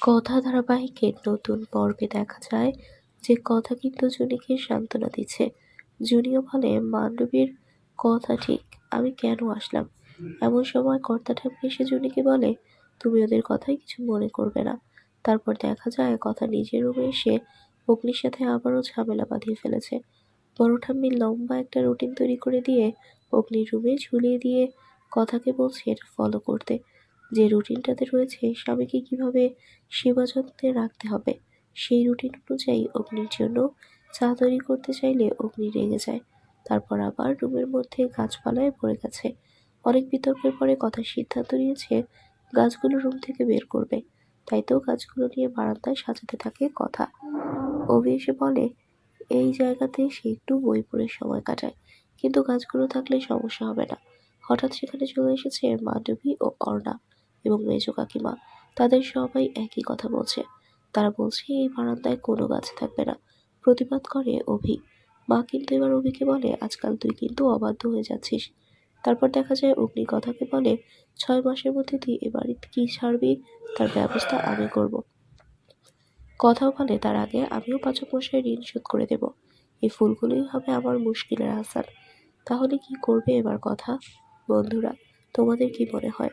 কথা ধারাবাহিকের নতুন পর্বে দেখা যায় যে কথা কিন্তু জুনিকে সান্ত্বনা দিচ্ছে। জুনিও বলে, মান্ডবীর কথা ঠিক, আমি কেন আসলাম? এমন সময় কর্তা ঠাকুর এসে জুনিকে বলে, তুমি ওদের কথাই কিছু মনে করবে না। তারপর দেখা যায় কথা নিজের রুমে এসে অগ্নির সাথে আবারও ঝামেলা বাঁধিয়ে ফেলেছে। বড় ঠাম্মি লম্বা একটা রুটিন তৈরি করে দিয়ে অগ্নির রুমে ঝুলিয়ে দিয়ে কথাকে বলছে, এটা ফলো করতে। যে রুটিনটাতে রয়েছে স্বামীকে কীভাবে সেবা যত্নে রাখতে হবে, সেই রুটিন অনুযায়ী অগ্নির জন্য চা তৈরি করতে চাইলে অগ্নি রেগে যায়। তারপর আবার রুমের মধ্যে গাছপালায় ভরে গেছে। অনেক বিতর্কের পরে কথা সিদ্ধান্ত নিয়েছে, গাছগুলো রুম থেকে বের করবে। তাই তো গাছগুলো নিয়ে বারান্দায় সাজাতে থাকে কথা। অভি এসে বলে, এই জায়গাতে সে একটু বই পড়ে সময় কাটায় কিন্তু গাছগুলো থাকলে সমস্যা হবে না। হঠাৎ সেখানে চলে এসেছে মাধবী ও অর্ণা। এবং মেজ কাকিমা তাদের সবাই একই কথা বলছে। তারা বলছে, এই বারান্দায় কোনো গাছ থাকবে না। প্রতিবাদ করে অভি। মা কিন্তু এবার অভিকে বলে, আজকাল তুই কিন্তু অবাধ্য হয়ে যাচ্ছিস। তারপর দেখা যায়, অগ্নি কথাকে বলে, ছয় মাসের মধ্যে তুই এ বাড়িতে কি ছাড়বি? তার ব্যবস্থা আমি করব। কথাও বলে, তার আগে আমিও পাচক মশাই ঋণ শোধ করে দেব। এই ফুলগুলোই হবে আমার মুশকিলের আসার তাহলে কি করবে এবার কথা? বন্ধুরা, তোমাদের কি মনে হয়?